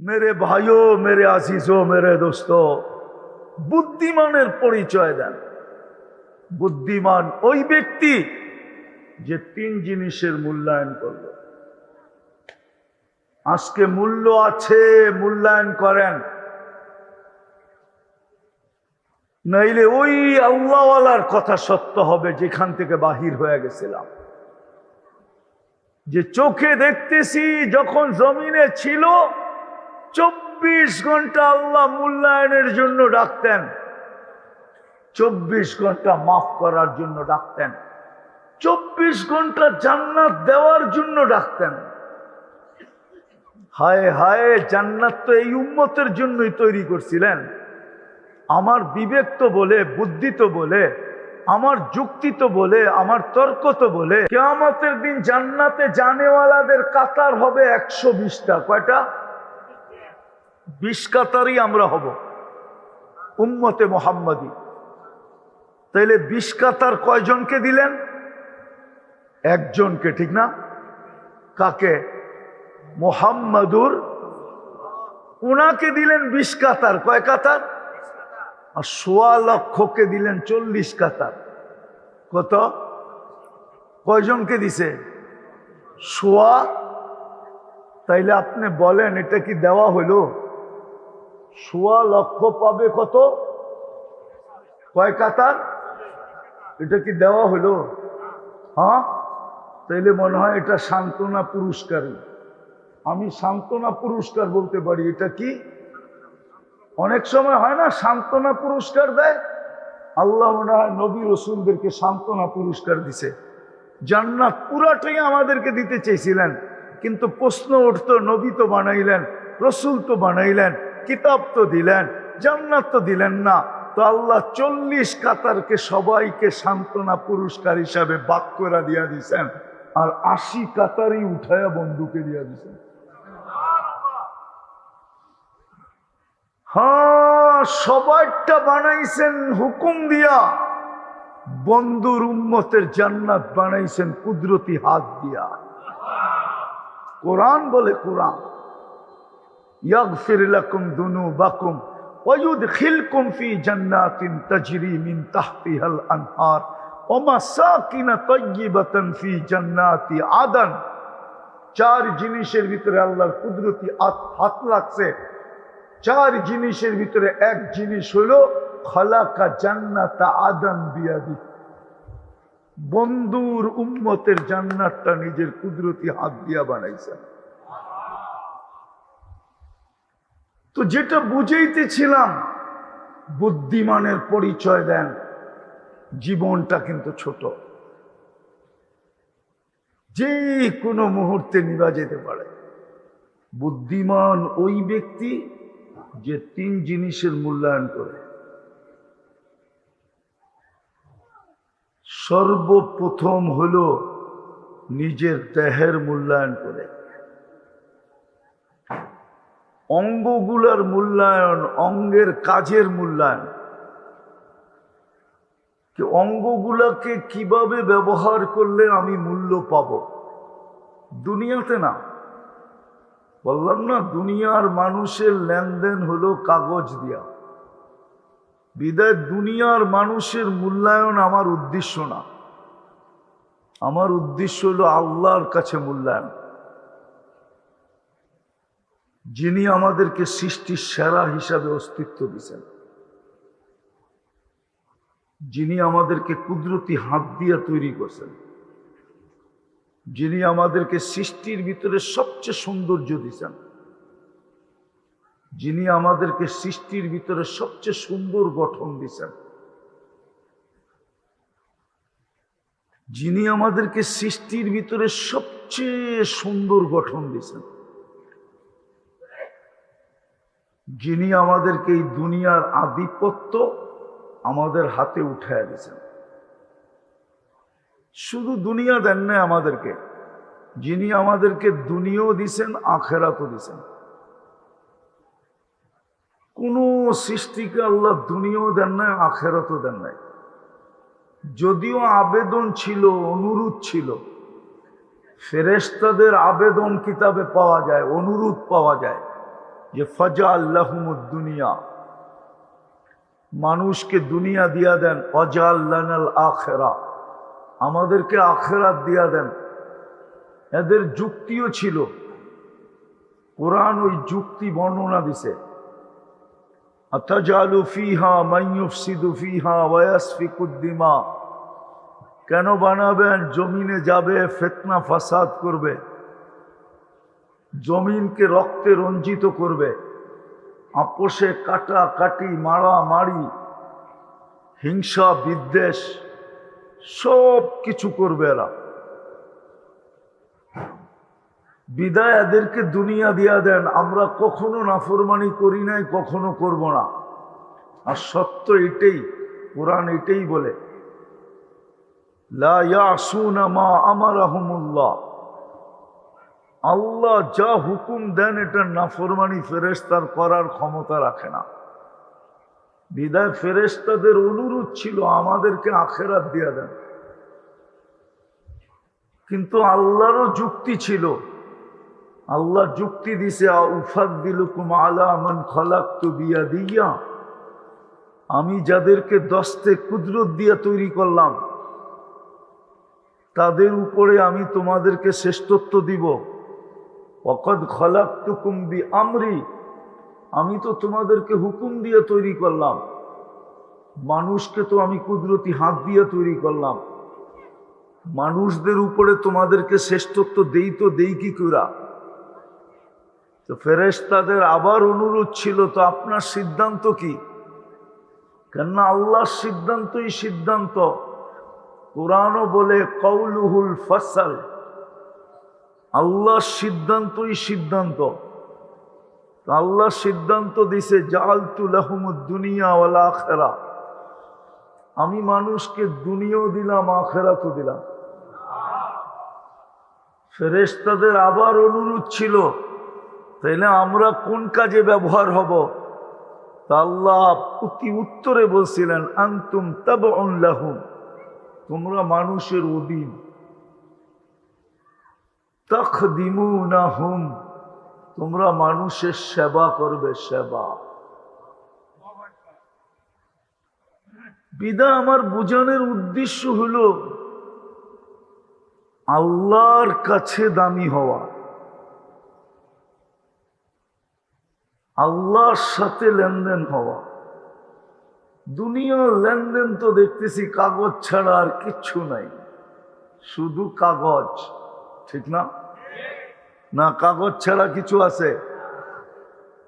মেরে ভাইও মেরে আসিসো মেরে দোস্ত বুদ্ধিমানের পরিচয় দেন বুদ্ধিমান ওই ব্যক্তি যে তিন জিনিসের মূল্যায়ন করল। আজকে মূল্য আছে, মূল্যায়ন করেন। নাইলে ওই আল্লাহওয়ালার কথা সত্য হবে যেখান থেকে বাহির হয়ে গেছিলাম। যে চোখে দেখতেছি, যখন জমিনে ছিল চব্বিশ ঘণ্টা আল্লাহ মূল্যায়নের জন্য ডাকতেন। চব্বিশ ঘণ্টা মাফ করার জন্য ডাকতেন। চব্বিশ ঘণ্টা জান্নাত দেওয়ার জন্য ডাকতেন। হায় হায়, জান্নাত তো এই উম্মতের জন্যই তৈরি করছিলেন। আমার বিবেক তো বলে, বুদ্ধি তো বলে, আমার যুক্তি তো বলে, আমার তর্ক তো বলে। কেয়ামতের দিন জান্নাতে জানেওয়ালাদের কাতার হবে একশো বিশটা। কয়টা? বিশ কাতারই আমরা হব। উম্মতে মোহাম্মদী। তাইলে বিশ কাতার কয়জনকে দিলেন? একজনকে, ঠিক না? কাকে? মোহাম্মদুর। উনাকে দিলেন বিশ কাতার কয় কাতার? আর সোয়া লক্ষকে দিলেন চল্লিশ কাতার। কত? কয়জনকে দিছে? সোয়া? তাইলে আপনি বলেন, এটা কি দেওয়া হইল সোয়া লক্ষ পাবে কত? কয় কাতার? এটা কি দেওয়া হইল হ্যাঁ? তাইলে মনে হয় এটা সান্ত্বনা পুরস্কার। আমি সান্ত্বনা পুরস্কার বলতে পারি, এটা কি? অনেক সময় হয় না, সান্ত্বনা পুরস্কার দেয়? আল্লাহ মনে হয় নবী রসুলদেরকে সান্ত্বনা পুরস্কার দিছে। জান্নাত পুরাটাই আমাদেরকে দিতে চেয়েছিলেন, কিন্তু প্রশ্ন উঠতো, নবী তো বানাইলেন, রসুল তো বানাইলেন। কিতাব তো দিলেন, জান্নাত তো দিলেন না। তো আল্লাহ চল্লিশ কাতারকে সবাইকে সান্ত্বনা পুরস্কার হিসাবে বাক করে দিয়া দিছেন আর আশি কাতারই উঠায়া বন্ধুকে দিয়া দিছেন। হ্যাঁ সবাইটা বানাইছেন হুকুম দিয়া। বন্ধুর উম্মতের জান্নাত বানাইছেন কুদরতি হাত দিয়া। কোরআন বলে কোরআন। ইয়াগফির লাকুম দুনুবাকুম ويدخلكم في جنات تجري من تحتها الأنهار ومساكن طيبة في جنات عدن চার জিনিসের ভিতরে আল্লাহর কুদরতি হাত লাগছে চার জিনিসের ভিতরে এক জিনিস হলো খলাকা জান্নাতা আদান বিয়াদি বন্ধুর উম্মতের জান্নাতটা নিজের কুদরতি হাত দিয়া বানাইছেন তো যেটা বুঝাইতেছিলাম, বুদ্ধিমানের পরিচয় দেন, জীবনটা কিন্তু ছোট। যে কোনো মুহূর্তে নিবা যেতে পারে। বুদ্ধিমান ওই ব্যক্তি যে তিন জিনিসের মূল্যায়ন করে। সর্বপ্রথম হল নিজের দেহের মূল্যায়ন করে। অঙ্গগুলার মূল্যায়ন, অঙ্গের কাজের মূল্যায়ন। অঙ্গগুলাকে কীভাবে ব্যবহার করলে আমি মূল্য পাব? দুনিয়াতে না। বললাম না, দুনিয়ার মানুষের লেনদেন হলো কাগজ দিয়া। বিদায়, দুনিয়ার মানুষের মূল্যায়ন আমার উদ্দেশ্য না। আমার উদ্দেশ্য হলো আল্লাহর কাছে মূল্যায়ন। যিনি আমাদেরকে সৃষ্টির সেরা হিসাবে অস্তিত্ব দিচ্ছেন যিনি আমাদেরকে কুদরতি হাত দিয়ে তৈরি করছেন। যিনি আমাদেরকে সৃষ্টির ভিতরে সবচেয়ে সৌন্দর্য দিচ্ছেন যিনি আমাদেরকে সৃষ্টির ভিতরে সবচেয়ে সুন্দর গঠন দিচ্ছেন যিনি আমাদেরকে সৃষ্টির ভিতরে সবচেয়ে সুন্দর গঠন দিচ্ছেন যিনি আমাদেরকে এই দুনিয়ার আধিপত্য আমাদের হাতে উঠায় দিয়েছেন। শুধু দুনিয়া দেন না আমাদেরকে, যিনি আমাদেরকে দুনিয়াও দিছেন আখেরাতও দিছেন কোন সৃষ্টিকে আল্লাহ দুনিয়াও দেন নাই, আখেরাতও দেন নাই। যদিও আবেদন ছিল, অনুরোধ ছিল ফেরেস্তাদের আবেদন কিতাবে পাওয়া যায়, অনুরোধ পাওয়া যায়। যে ফজা আল্লাহমুদ দুনিয়া। মানুষকে দুনিয়া দিয়া দেন অজা আল্লাহ আখেরা। আমাদেরকে আখেরাত দিয়া দেন। এদের যুক্তিও ছিল। কোরআন ওই যুক্তি বর্ণনা দিছে। কেন বানাবেন? জমিনে যাবে, ফেতনা ফাসাদ করবে। জমিনকে রক্তে রঞ্জিত করবে। আপোষে কাটা, কাটি, মারা, মারি, হিংসা, বিদ্বেষ, সব কিছু করবে এরা। বিদায় এদেরকে দুনিয়া দিয়া দেন। আমরা কখনো নাফরমানি করি নাই, কখনো করব না। আর সত্য এটাই, কোরআন এটাই বলে, লা ইয়াসুনা মা আমারাহুমুল্লাহ। আল্লাহ যা হুকুম দেন, এটা নাফরমানি ফেরেস্তার করার ক্ষমতা রাখে না। বিদায় ফেরেস্তাদের অনুরোধ ছিল, আমাদেরকে আখেরাত দিয়া দেন। কিন্তু আল্লাহরও যুক্তি ছিল, আল্লাহ যুক্তি দিছে উফাদ দিলুকুম আলামান খলাক্তু বিয়া দিয়া আমি যাদেরকে দস্তে কুদরত দিয়া তৈরি করলাম, তাদের উপরে আমি তোমাদেরকে শ্রেষ্ঠত্ব দিব। অকদ খলাক্তুকুম বি আমরি আমি তো তোমাদেরকে হুকুম দিয়ে তৈরি করলাম। মানুষকে তো আমি কুদরতি হাত দিয়ে তৈরি করলাম। মানুষদের উপরে তোমাদেরকে শ্রেষ্ঠত্ব দেই তো দেই কি করা তো ফেরেশতাদের আবার অনুরোধ ছিল, তো আপনার সিদ্ধান্ত কি? কেননা আল্লাহর সিদ্ধান্তই সিদ্ধান্ত। কোরআনও বলে কৌলুহুল ফসল। আল্লাহর সিদ্ধান্তই সিদ্ধান্ত। আল্লাহ সিদ্ধান্ত দিছে জালতুল দুনিয়া ওয়ালা আখেরা। আমি মানুষকে দুনিয়াও দিলাম, আখেরাতও দিলাম। ফেরেশতাদের আবার অনুরোধ ছিল, তাইলে আমরা কোন কাজে ব্যবহার হব? তা আল্লাহ অতি উত্তরে বলছিলেন, আন্তুম তব লাহুম। তোমরা মানুষের অধীন। তখ দিমু না হুম তোমরা মানুষের সেবা করবে, সেবা। বিদা আমার বোঝানোর উদ্দেশ্য হলো, আল্লাহর কাছে দামি হওয়া। আল্লাহর সাথে লেনদেন হওয়া। দুনিয়ার লেনদেন তো দেখতেছি, কাগজ ছাড়া আর কিচ্ছু নাই। শুধু কাগজ। ঠিক না? না, কাগজ ছাড়া কিছু আছে?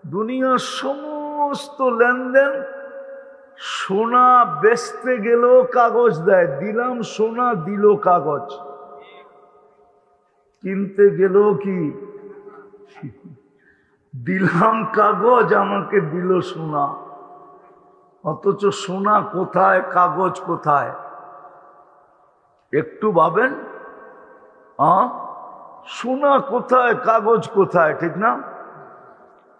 দুনিয়ার সমস্ত লেনদেন সোনা বেচতে গেলেও কাগজ দেয়। দিলাম সোনা, দিল কাগজ। কিনতে গেলেও কি? দিলাম কাগজ, আমাকে দিল সোনা। অথচ সোনা কোথায়, কাগজ কোথায়? একটু ভাবেন? আহ সোনা কোথায়, কাগজ কোথায়, ঠিক না?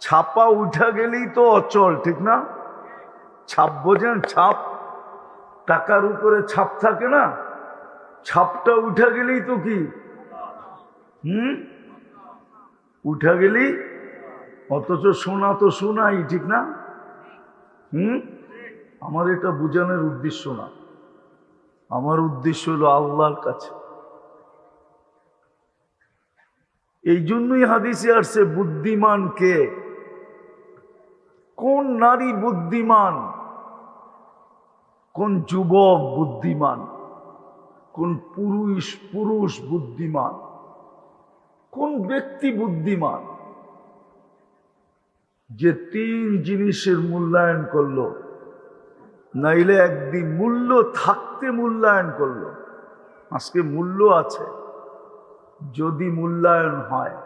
ছাপা উঠা গেলেই তো অচল, ঠিক না? ছাপ বোঝেন, ছাপ টাকার উপরে ছাপ থাকে না? ছাপটা উঠা গেলেই তো কি? হুম? উঠা গেলেই অথচ সোনা তো সোনাই ঠিক না? হুম? আমার এটা বোঝানোর উদ্দেশ্য না। আমার উদ্দেশ্য হলো আল্লাহর কাছে। এই জন্যই হাদিসে আসছে, বুদ্ধিমান কে? কোন নারী বুদ্ধিমান? কোন যুবক বুদ্ধিমান? কোন পুরুষ পুরুষ বুদ্ধিমান? কোন ব্যক্তি বুদ্ধিমান? যে তিন জিনিসের মূল্যায়ন করল, নাইলে একদিন মূল্য থাকতে মূল্যায়ন করল। আজকে মূল্য আছে। যদি মূল্যায়ন হয়।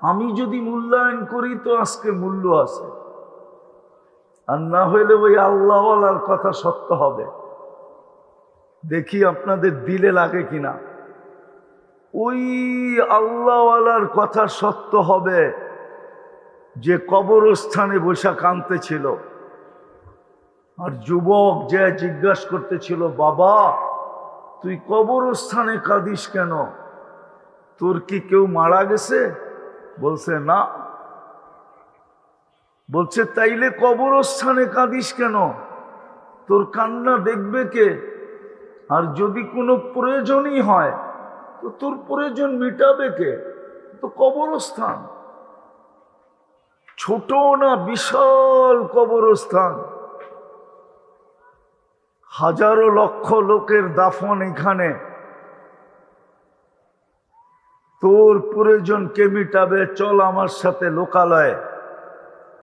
আমি যদি মূল্যায়ন করি তো আজকে মূল্য আছে। আর না হইলে ওই আল্লাহওয়ালার কথা সত্য হবে। দেখি আপনাদের দিলে লাগে কিনা। ওই আল্লাহওয়ালার কথা সত্য হবে যে কবরস্থানে বসে কাঁদতেছিল আর যুবক যে জিজ্ঞাসা করতেছিল, বাবা, তুই কবরস্থানে কাঁদিস কেন? তোর কি কেউ মারা গেছে? বলছে, না। বলছে, তাইলে কবরস্থানে কাঁদিস কেন? তোর কান্না দেখবে কে? আর যদি কোনো প্রয়োজনই হয়, তো তোর প্রয়োজন মিটাবে কে? তো কবরস্থান। ছোট না বিশাল কবরস্থান। হাজারো লক্ষ লোকের দাফন এখানে। তোর প্রয়োজন কে মিটাবে? চল আমার সাথে লোকালয়ে।